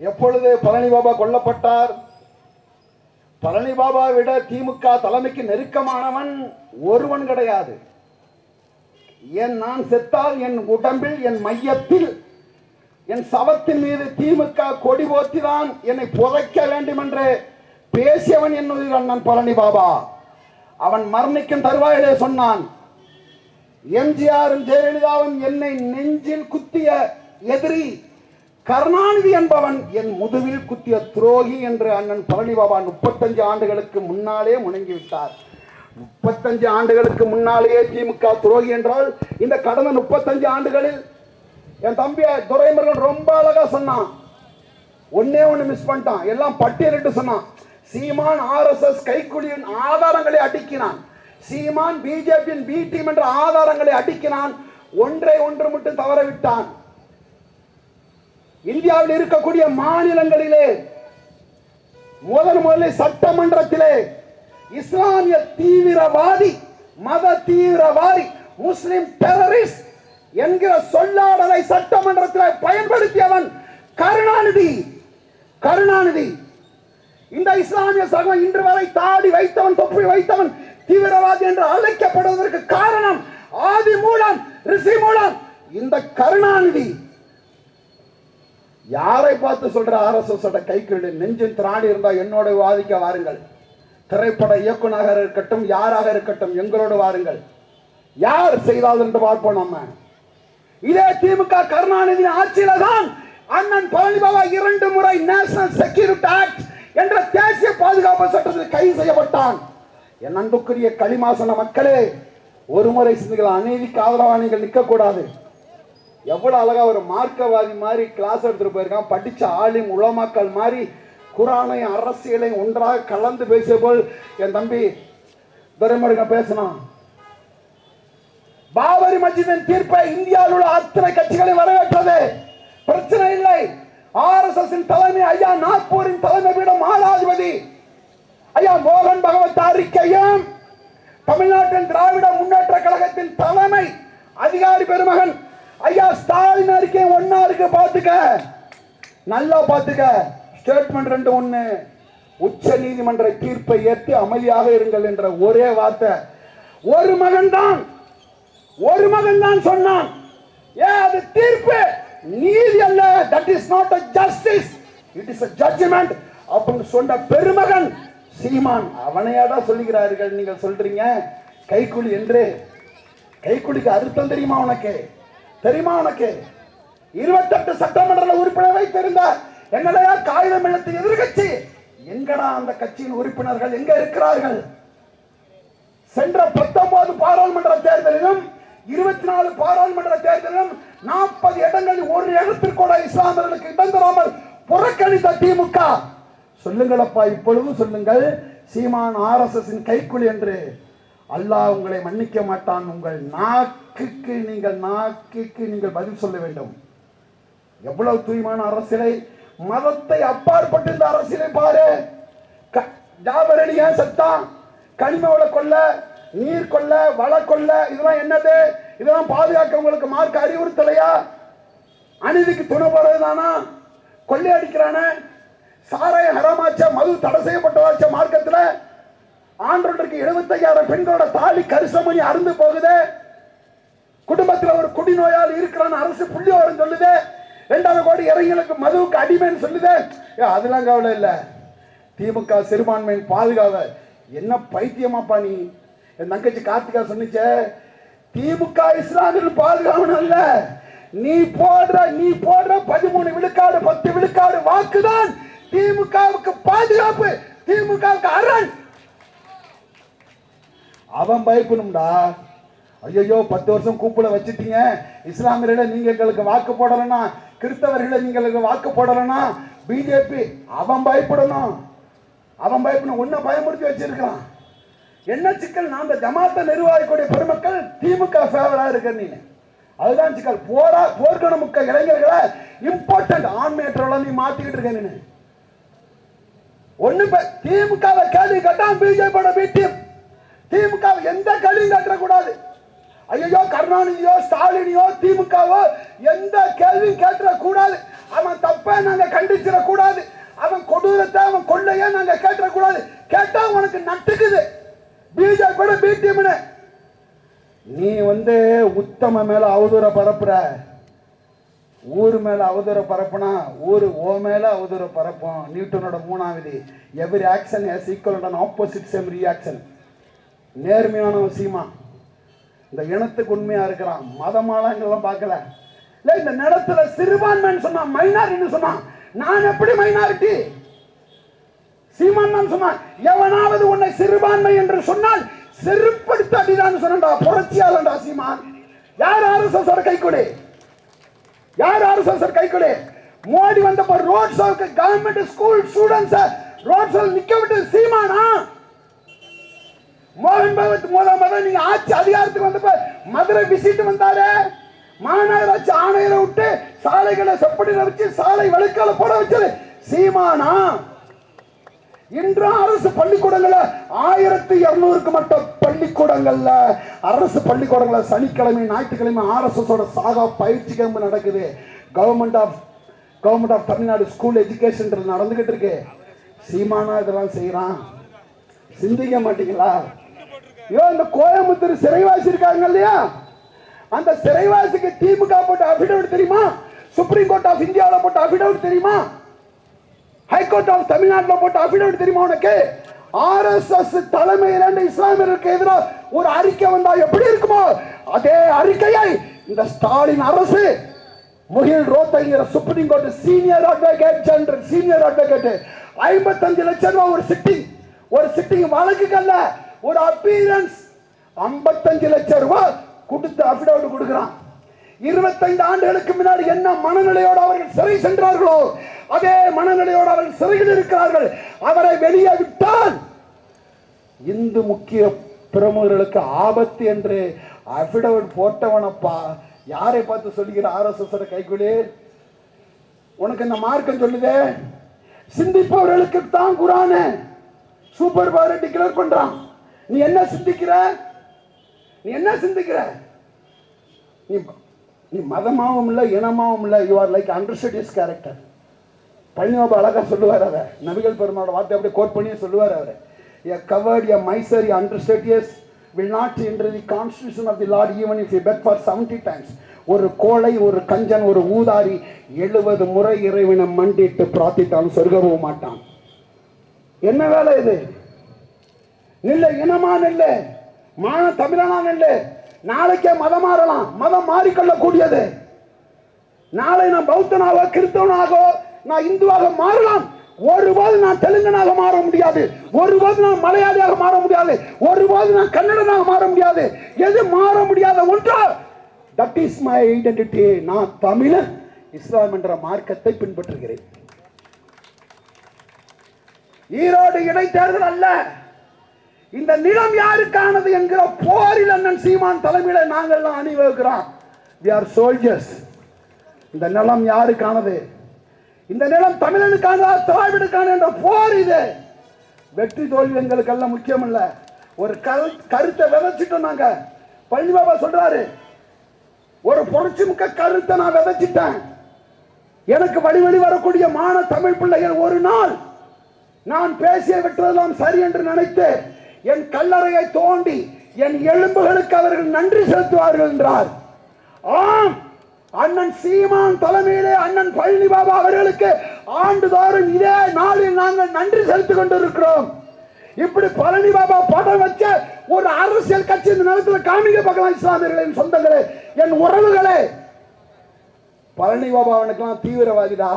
எப்பொழுது பழனி பாபா கொல்லப்பட்டார்? பழனி பாபா விட திமுக தலைமைக்கு நெருக்கமானவன் ஒருவன் கிடையாது. என் நான் செத்தால் என் உடம்பில் என் மையத்தில் என் சவத்தின் மீது திமுக கொடி போத்திதான் என்னை புதைக்க வேண்டும் என்று பேசியவன் என்னுடைய அண்ணன் பழனி பாபா. அவன் மரணிக்கும் தருவாயிலே சொன்னான் எம்ஜிஆரும் ஜெயலலிதாவும் என்னை நெஞ்சில் குத்திய எதிரி கருணாநிதி என்பவன் என் முதுவில் குத்திய துரோகி என்று அண்ணன் பழனி பாபா முப்பத்தஞ்சு ஆண்டுகளுக்கு முன்னாலே முணங்கிவிட்டார். முப்பத்தஞ்சு ஆண்டுகளுக்கு முன்னாலேயே திமுக துரோகி என்றால் இந்த கடந்த முப்பத்தஞ்சு ஆண்டுகளில் என் தம்பி துரைமுருகன் ரொம்ப அழகா சொன்னான். ஒன்னே ஒன்று மிஸ் பண்ணிட்டான். எல்லாம் பட்டியலிட்டு சொன்னான். சீமான் ஆர்எஸ்எஸ் கைக்குலியின் ஆதாரங்களை அடுக்கினான். சீமான் பிஜேபியின் பி டீம் என்ற ஆதாரங்களை அடுக்கினான். ஒன்றை ஒன்று மட்டும் தவற விட்டான் இந்தியாவில் இருக்கக்கூடிய மாநிலங்களிலே முதல் முதலில் சட்டமன்றத்திலே இஸ்லாமிய தீவிரவாதி மத தீவிரவாதி முஸ்லிம் டெரரிஸ்ட் என்கிற சொல்லாடலை சட்டமன்றத்தில் பயன்படுத்தியவன் கருணாநிதி. கருணாநிதி. இந்த இஸ்லாமிய சகம் இன்று வரை தாடி வைத்தவன் தொப்பி வைத்தவன் தீவிரவாதி என்று அழைக்கப்படுவதற்கு காரணம் ஆதி மூலம் ரிஷி மூலம் இந்த கருணாநிதி. யாரை பார்த்து சொல்ற ஆர்எஸ்எஸ் கைக்கு நெஞ்சின் திராணி இருந்தா என்னோட வாதிக்க வாருங்கள். திரைப்பட இயக்குனராக இருக்கட்டும் யாராக இருக்கட்டும் எங்களோடு வாருங்கள். யார் செய்தால் என்று பார்ப்போம் நம்ம. இதே திமுக கருணாநிதி ஆட்சியில தான் அண்ணன் பழனி பாபா இரண்டு முறை நேஷனல் செக்யூரிட்டி ஆக்ட் என்ற தேசிய பாதுகாப்பு சட்டத்தில் கைது செய்யப்பட்டான். என் அன்புக்குரிய களிமாசன மக்களே ஒரு முறை சிந்திக்கலாம். அநீதிக்கு ஆதரவாக நீங்கள் நிற்க எவ்வளவு அழகா ஒரு மார்க்கவாதி மாதிரி கிளாஸ் எடுத்துட்டு போயிருக்கான். படிச்ச ஆளும் உளமாக்கல் மாதிரி குரானையும் அரசியலையும் ஒன்றாக கலந்து பேசிய போல் என் தம்பி துரைமுருகன் பேசினான்? பாபரி மஸ்ஜிதின் தீர்ப்பை இந்தியாவில் உள்ள அத்தனை கட்சிகளை வரவேற்றது. பிரச்சனை இல்லை. ஆர்எஸ்எஸ் தலைமை ஐயா நாக்பூரின் தலைமை பீடம் ஆளாதிபதி. ஐயா மோகன் பகவத் அறிக்கையும் தமிழ்நாட்டின் திராவிட முன்னேற்ற கழகத்தின் தலைமை அதிகாரி பெருமகன் ஐயா ஸ்டாலின் அறிக்கை ஒன்னா இருக்கு பாத்துக்க நல்லா பாத்துக்க ஸ்டேட்மெண்ட் ரெண்டு ஒண்ணு. உச்ச நீதிமன்ற தீர்ப்பை ஏற்றி அமைதியாக இருங்கள் என்ற ஒரே வார்த்தை. ஒரு மகன் தான் ஒரு மகன் தான் சொன்னான். ஏ அது தீர்ப்பு. நீதி அல்ல. That is not a justice it is a judgment அப்படின்னு சொன்ன பெருமகன் சீமான் அவனையாடா சொல்லுகிறார்கள் நீங்கள் சொல்றீங்க? கைக்குழி என்று. கைக்குழிக்கு அர்த்தம் தெரியுமா உனக்கு? தெரியுமா உனக்கு? இருபத்தெட்டு சட்டமன்ற உறுப்பினரை வைத்திருந்தார் எங்களையா காகிதம் எழுத்து எதிர்கட்சி? எங்கடா அந்த கட்சியின் உறுப்பினர்கள்? எங்க இருக்கிறார்கள்? சென்ற பத்தொன்பது பாராளுமன்ற தேர்தலிலும் இருபத்தி நாலு பாராளுமன்ற தேர்தலிலும் நாற்பது இடங்களில் ஒரு இடத்திற்கூட இஸ்லாமியர்களுக்கு இடம் தராமல் புறக்கணித்த திமுக. சொல்லுங்களப்பா இப்பொழுது சொல்லுங்கள். சீமான் ஆர்எஸ்எஸ்சின் கைக்குழி என்று. அல்லாஹ் உங்களை மன்னிக்க மாட்டான். உங்கள் நாக்குக்கு நீங்கள் நாக்குக்கு நீங்கள் பதில் சொல்ல வேண்டும். எவ்வளவு தூய்மான அரசியலை மதத்தை அப்பாற்பட்டு இந்த அரசியலை பாரு. க- ஜாபர் ஏன் கனிம வள கொல்ல நீர் கொல்ல வள கொல்ல இதெல்லாம் என்னது? இதெல்லாம் பாதுகாக்க உங்களுக்கு மார்க் அறிவுறுத்தலையா? அநீதிக்கு துணை போறதுதானா? கொள்ளை அடிக்கிறானே சாராய ஹரமாச்சா மது தடை செய்யப்பட்டதாச்ச மார்க்கத்துல ஆண்டொன்றுக்கு எழுபத்தையாயிரம் பெண்களோட தாலி கரிசமணி அருந்து போகுது. குடும்பத்தில் ஒரு குடிநோயால் இருக்கிறான்னு அரசு புள்ளியோரம் சொல்லுது. ரெண்டாவது கோடி இளைஞர்களுக்கு மதுவுக்கு அடிமைன்னு சொல்லுது. ஏ, அதெல்லாம் கவலை இல்லை. திமுக சிறுபான்மையின் பாதுகாவ. என்ன பைத்தியமாப்பா நீ? என் தங்கச்சி கார்த்திகா சொன்னிச்சே. திமுக இஸ்லாமியர்கள் பாதுகாவணும் இல்லை நீ போடுற நீ போடுற பதிமூணு விழுக்காடு பத்து விழுக்காடு வாக்குதான் திமுகவுக்கு பாதுகாப்பு. திமுகவுக்கு அரண். அவன் பயப்படணும்டா. ஐயோ பத்து வருஷம் கூப்பிட வச்சுட்டீங்க. இஸ்லாமியர்களை நீங்க எங்களுக்கு வாக்கு போடலன்னா கிறிஸ்தவர்களை நீங்க எங்களுக்கு வாக்கு போடலன்னா பிஜேபி அவன் பயப்படணும். அவன் பயப்படணும். உன்னை பயமுறுத்தி வச்சிருக்கிறான். என்ன சிக்கல்? நான் அந்த ஜமாத்தை நிர்வாகிக்கூடிய பெருமக்கள் திமுக ஃபேவரா இருக்க நீ அதுதான் சிக்கல். போரா போர்க்கணும் முக்க இளைஞர்களை இம்பார்ட்டன்ட் ஆண்மையற்றவளை நீ மாத்திக்கிட்டு இருக்க நீ ஒண்ணு திமுக கேள்வி கேட்டான் பிஜேபியோட பி டீம் திமுக எந்த கேள்வியும் கேட்டக்கூடாது. ஐயோ கருணாநிதியோ ஸ்டாலினியோ திமுகவோ எந்த கேள்வியும் கேட்டுற கூடாது அவன் தப்ப நாங்க கண்டிச்சிட கூடாது அவன் கொடூரத்தை அவன் கொள்ளைய நாங்க கேட்டுற கூடாது கேட்டா உனக்கு நட்டுக்குது. பிஜேபி பி டீம்னு நீ வந்து உத்தம மேல அவதூற பரப்புற. ஊர் மேல அவதூற பரப்புனா ஊர் ஓ மேல அவதூற பரப்போம். நியூட்டனோட மூணாவது. Every action is equal opposite same reaction நேர்மையான விஷயமா இந்த இனத்துக்கு உண்மையா இருக்கிறான் மதமாலங்கள்லாம் பார்க்கல. இல்ல இந்த நிலத்துல சிறுபான்மைன்னு சொன்னா மைனாரிட்டின்னு சொன்னான் நான் எப்படி மைனாரிட்டி சீமான் தான் சொன்னான் எவனாவது உன்னை சிறுபான்மை என்று சொன்னால் செருப்படுத்த அடிதான் சொன்னா புரட்சியாளன்டா சீமான். யார் ஆர்எஸ்எஸ் கை கொடு? யார் ஆர்எஸ்எஸ் கை கொடு? மோடி வந்தப்ப ரோட் ஷோக்கு கவர்மெண்ட் ஸ்கூல் ஸ்டூடெண்ட்ஸ் ரோட் ஷோல் நிக்க விட்டு சீமானா? மோகன் பகவத் மூலம் நீங்க ஆட்சி அதிகாரத்துக்கு வந்தப்ப மதுரை விசிட்டு வந்தாரு. மாநகராட்சி ஆணையரை விட்டு சாலைகளை செப்படியில் வச்சு சாலை வழுக்கால போட வச்சது. சீமானா? இன்றும் அரசு பள்ளிக்கூடங்கள்ல ஆயிரத்தி இருநூறுக்கு மட்டும் பள்ளிக்கூடங்கள்ல அரசு பள்ளிக்கூடங்கள்ல சனிக்கிழமை ஞாயிற்றுக்கிழமை ஆர்எஸ்எஸ் ஓட சாகா பயிற்சி கேம்பு நடக்குது. Government of government of Tamil Nadu school education நடந்துகிட்டு இருக்கு. சீமானா இதெல்லாம் செய்யறான் சிந்திக்க மாட்டீங்களா? ஐயோ இந்த கோயம்புத்தூர் சிறைவாசி இருக்காங்க இல்லையா? அந்த சிறைவாசிக்கு திமுக போட்ட அபிடவிட் தெரியுமா? சுப்ரீம் கோர்ட் ஆஃப் இந்தியாவில் போட்ட அபிடவிட் தெரியுமா? ஹைகோர்ட் ஆஃப் தமிழ்நாட்டில் போட்ட அபிடவிட் தெரியுமா உனக்கு? ஆர்எஸ்எஸ் தலைமையில் இஸ்லாமியருக்கு எதிராக ஒரு அறிக்கை வந்தா எப்படி இருக்குமோ? அதே அறிக்கையை இந்த ஸ்டாலின் அரசு Mukul ரோத்தங்கிற supreme court senior advocate general senior advocate ஐம்பத்தஞ்சு லட்சம் ரூபாய் ஒரு சிட்டிங் ஒரு சிட்டிங் வழக்குக்கல்ல ஒரு அப்பீரன்ஸ் ஐம்பத்தஞ்சு லட்சம் ரூபாய் கொடுத்து அபிடவிட் கொடுக்கிறான். இருபத்தைந்து ஆண்டுகளுக்கு முன்னாடி என்ன மனநிலையோடு அவர்கள் சிறை சென்றார்களோ அதே மனநிலையோடு அவர்கள் சிறையில் இருக்கிறார்கள். அவரை வெளியே விட்டால் இந்து முக்கிய பிரமுகர்களுக்கு ஆபத்து என்று அபிடவிட் போட்டவனப்பா யாரை பார்த்து சொல்லுகிற ஆர்எஸ்எஸ் கைக்குள்ளே? உனக்கு இந்த மார்க்கம் சொல்லுதே? சிந்திப்பவர்களுக்கு தான் குரானு. சூப்பர் பவர் டிக்ளேர் பண்றான். நீ என்ன சிந்திக்கிற? நீ என்ன சிந்திக்கிற? நீ நீ மதமாவும் இல்லை இனமாவும் இல்லை. You are like understudies character Palani Baba அழகா சொல்லுவார் அதை நபிகள் பெருமாளோட வார்த்தை அப்படியே கோட் பண்ணியே சொல்லுவார் அவர். A coward a miser a understudious will not என்ற the constitution of the lord even if you bet for seventy times ஒரு கோழை ஒரு கஞ்சன் ஒரு ஊதாரி எழுபது முறை இறைவனை மண்டிட்டு பிரார்த்தித்தாலும் சொர்க்க போக மாட்டான். என்ன வேலை இது? நில்ல இனமா நில்ல மான தமிழனா நில்லு நாளைக்கே மதம் மாறலாம். மதம் மாறிக்கொள்ளக்கூடியது. நாளை நான் பௌத்தனாக கிறிஸ்தவனாக நான் இந்துவாக மாறலாம். ஒருபோது நான் தெலுங்கனாக மாற முடியாது. ஒருபோது நான் மலையாளியாக மாற முடியாது. ஒருபோது நான் கன்னடனாக மாற முடியாது. எது மாற முடியாத ஒன்றா தட் இஸ் மை ஐடென்டிட்டி நான் தமிழன். இஸ்லாம் என்ற மார்க்கத்தை பின்பற்றுகிறேன். ஈரோடு இடைத்தேர்தல் அல்ல. இந்த நிலம் யாருக்கானது என்கிற போரில் அண்ணன் சீமான் தலைமையில நாங்கள் எல்லாம் அணிவகுக்கிறோம். வி ஆர் சோல்ஜர்ஸ் இந்த நிலம் யாருக்கானது? இந்த நிலம் தமிழனுக்கானதா திராவிடுக்கான என்ற போர் இது. வெற்றி தோல்வி எங்களுக்கெல்லாம் முக்கியம் இல்ல ஒரு கரு கருத்தை விதைச்சிட்டோம் நாங்க. பழனி பாபா சொல்றாரு ஒரு புரட்சி மிக்க கருத்தை நான் விதைச்சிட்டேன். எனக்கு வழி வழி வரக்கூடிய மான தமிழ் பிள்ளைகள் ஒரு நாள் நான் பேசிய விட்டதெல்லாம் சரி என்று நினைத்து என் கல்லறையை தோண்டி என் எலும்புகளுக்கு அவர்கள் நன்றி செலுத்துவார்கள் என்றார். ஆம் அண்ணன் சீமான் தலைமையிலே அண்ணன் பழனி பாபா அவர்களுக்கு ஆண்டுதோறும் இதே நாளில் நாங்கள் நன்றி செலுத்திக் கொண்டிருக்கிறோம். இப்படி பழனி பாபா படம் வச்ச ஒரு அரசியல் கட்சி இந்த நிலத்தில் காமிக்க பார்க்கலாம் இஸ்லாமியர்களின் சொந்தங்களே என் உறவுகளே. பழனி பாபா அவனுக்கெல்லாம் தீவிரவாதிடா.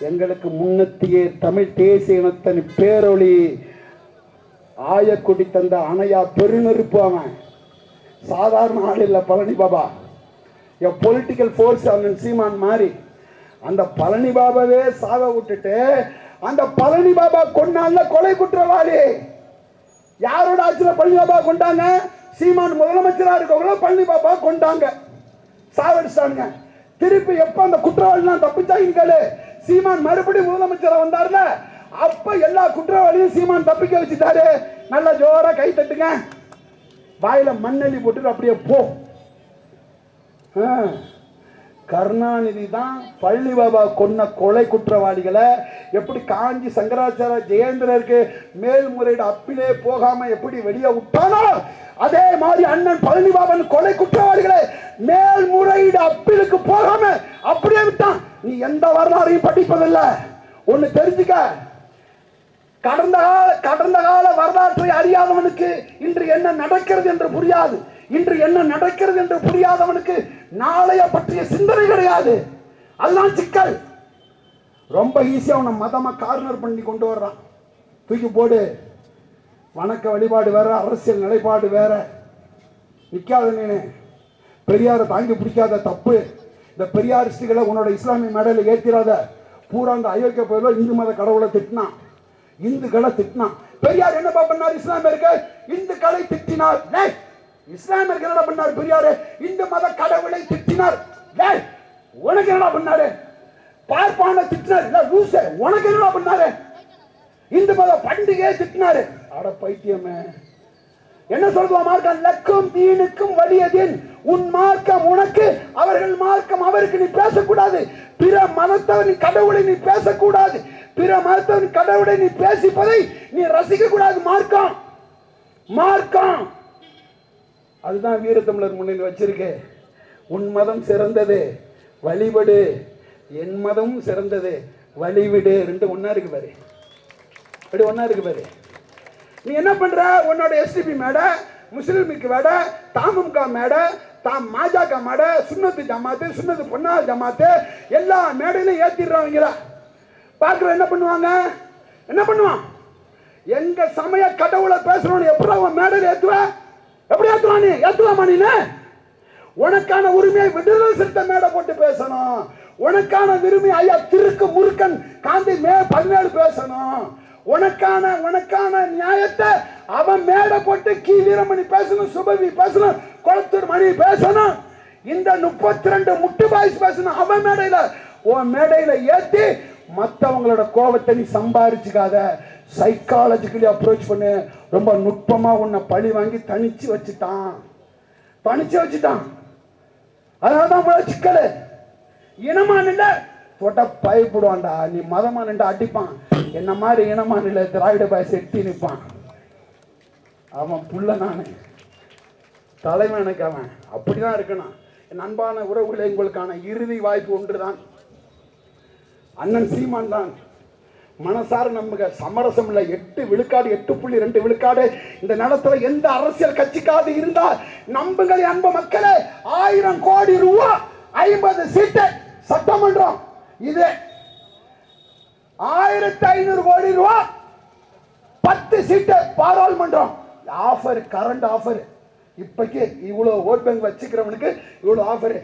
எங்களுக்கு முன்னத்தியே தமிழ் தேசிய இனத்தின் பேரொழி ஆயக்குடி தந்த அணையா பெருநெருப்பு அவன். சாதாரண ஆள் இல்லை பழனி பாபா. என் பொலிட்டிக்கல் ஃபோர்ஸ் அவன் சீமான் மாறி. அந்த பழனி பாபாவே சாக விட்டுட்டு அந்த பழனி பாபா கொண்டாங்க கொலை குற்றவாளி. யாரோட ஆட்சியில் பழனி பாபா கொண்டாங்க? சீமான் முதலமைச்சராக இருக்கவங்கள பழனி பாபா கொண்டாங்க. சாவடிச்சாங்க திருப்பி எப்போ அந்த குற்றவாளிலாம் தப்பிச்சாங்க கேளு சீமான் மறுபடியும் முதலமைச்சராக வந்தார்ல? அப்ப எல்லா குற்றவாளியும் சீமான் தப்பிக்க வச்சுட்டாரு. நல்லா ஜோரா கை தட்டுங்க. வாயில மண்ணெல்லி போட்டு அப்படியே போ. கருணாநிதி தான் பள்ளி பாபா கொன்ன கொலை குற்றவாளிகளை எப்படி காஞ்சி சங்கராச்சார ஜெயேந்திரருக்கு மேல்முறையீடு அப்பிலே போகாம எப்படி வெளியே விட்டானோ அதே மாதிரி அண்ணன் பழனிபாபன் கொலை குற்றவாளிகளை மேல்முறையீடு அப்பிலுக்கு போகாம அப்படியே விட்டான். நீ எந்த வரலாறையும் படிப்பதில்லை. ஒன்னு தெரிஞ்சுக்க. கடந்த கால கடந்த கால வரலாற்றை அறியாதவனுக்கு இன்று என்ன நடக்கிறது என்று புரியாது. இன்று என்ன நடக்கிறது என்று புரியாதவனுக்கு நாளைய பற்றிய சிந்தனை கிடையாது. அதுதான் சிக்கல். ரொம்ப ஈஸியாக அவனை மதமாக கார்னர் பண்ணி கொண்டு வர்றான். தூக்கி போடு. வணக்க வழிபாடு வேற அரசியல் நிலைப்பாடு வேற. நிற்காத நீனு. பெரியாரை தாங்கி பிடிக்காத தப்பு. இந்த பெரியாரிஸ்டுகளை உன்னோட இஸ்லாமிய மேடையில் ஏற்றிடாத பூரா அந்த அயோக்கிய போயில இந்து மத கடவுளை திட்டினான். இந்துக்களை திட்டினான். பெரியார் என்னப்பா பண்ணார்? இஸ்லாமியருக்கு? இந்துக்களை திட்டினார். டேய், இஸ்லாமியருக்கு என்னடா பண்ணார் பெரியாரு? இந்து மத கடவுளை திட்டினார். டேய், உனக்கு என்னடா பண்ணாரு? பார்ப்பான திட்டினார். இல்ல லூசு உனக்கு என்னடா பண்ணாரு? இந்து மத பண்டிகையை திட்டினாரு. அட பைத்தியமே. என்ன சொல்லுவோம் மார்க்கம்? லக்கும் தீனுக்கும் வலியதின் உன் மார்க்கம் உனக்கு அவர்கள் மார்க்கம் அவருக்கு நீ பேசக்கூடாது. பிற மதத்தவன் கடவுளை நீ பேசக்கூடாது. பிற மதத்தவன் கடவுளை நீ பேசிப்பதை நீ ரசிக்க கூடாது. மார்க்கம். மார்க்கம். அதுதான் வீரத்தமிழர் முன்னணி வச்சிருக்கு. உன் மதம் சிறந்தது. வழிபடு. என் மதம் சிறந்தது. வழிவிடு. ரெண்டு ஒன்றா இருக்கு பாரு. அப்படி ஒன்றா இருக்கு பாரு. நீ என்ன பண்ற? உன்னோட எஸ்டிபி மேடை முஸ்லீமுக்கு மேடை தாமும்கா மேடை தாம் மாஜாக்கா மேடை சுண்ணத்து ஜமாத்து சுண்ணத்து பொன்னா ஜமாத்து எல்லா மேடையிலும் ஏத்திடுறவங்கள பார்க்குற என்ன பண்ணுவாங்க? என்ன பண்ணுவான்? எங்க சமய கடவுளை பேசுறவனு எப்படி அவன் மேடையில் ஏத்துவ? எப்படி ஏத்துவான் நீ? ஏத்துவாமா நீ உனக்கான உரிமையை விடுதலை சிறுத்தை மேடை போட்டு பேசணும். உனக்கான விரும்பி ஐயா திருக்கு முருக்கன் காந்தி மே பதினேழு பேசணும். உனக்கான உனக்கான நியாயத்தை அவன் மேடை போட்டு கீ. வீரமணி பேசணும் சுபவி பேசணும் குளத்தூர் மணி பேசணும். இந்த முப்பத்தி ரெண்டு முட்டு பாய்ஸ் பேசணும் அவன் மேடையில. உன் மேடையில ஏத்தி மற்றவங்களோட கோபத்தை நீ சம்பாரிச்சுக்காத. சைக்காலஜிக்கலி அப்ரோச் பண்ணு. ரொம்ப நுட்பமாக உன்னை பழி வாங்கி தனிச்சு வச்சுட்டான். தனிச்சு வச்சுட்டான். அதனாலதான் இவ்வளவு சிக்கல். இனமா நின்ற தொட்ட பயப்படுவான்டா. நீ மதமா நின்று அடிப்பான். என்ன மாதிரி இனமா நில திராவிட பாய் செட்டி நிற்பான் அவன் புள்ள நானு. தலைவன் எனக்கு அவன். அப்படிதான் இருக்கணும். என் அன்பான உறவுகளே உங்களுக்கான இறுதி வாய்ப்பு ஒன்று தான் அண்ணன் சீமான் தான். மனசார நமக்கு சமரசம் இல்லை எட்டு விழுக்காடு எட்டு புள்ளி ரெண்டு விழுக்காடு. இந்த நிலத்துல எந்த அரசியல் கட்சிக்காவது இருந்தால் நம்புங்கள் என் அன்பு மக்களே. ஆயிரம் கோடி ரூபா ஐம்பது சீட்டு சட்டமன்றம். இது ஆயிரத்தி ஐநூறு கோடி ரூபா பத்து சீட்டு பாராளுமன்றம். ஆஃபர் கரண்ட் ஆஃபர் இப்பக்கு இவ்வளவு ஓட் பேங்க் வச்சுக்கிறவனுக்கு இவ்வளவு ஆஃபரு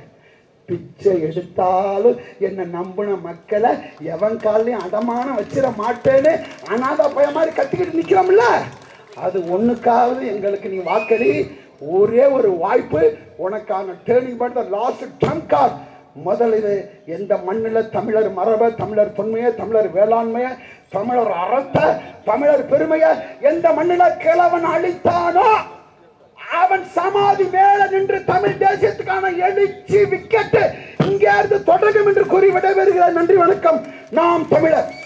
பிச்சை எடுத்தாலும் என்னை நம்பின மக்களை எவன் காலையும் அடமானம் வச்சிட மாட்டேன்னு அனாதை பய மாதிரி கத்திக்கிட்டு நிற்கிறோம்ல அது ஒன்றுக்காவது எங்களுக்கு நீ வாக்களி ஒரே ஒரு வாய்ப்பு உனக்கான turning point last trump card இது எந்த மண்ணில் தமிழர் மரபை தமிழர் தொன்மையை தமிழர் வேளாண்மையை தமிழர் அறத்தை தமிழர் பெருமையை எந்த மண்ணில் கிழவன் அழித்தானோ அவன் சமாதி மேல நின்று தமிழ் தேசியத்துக்கான எழுச்சி விக்கெட்டு இங்கே இருந்து தொடங்கும் என்று கூறி விடைபெறுகிறார் நன்றி வணக்கம். நாம் தமிழர்.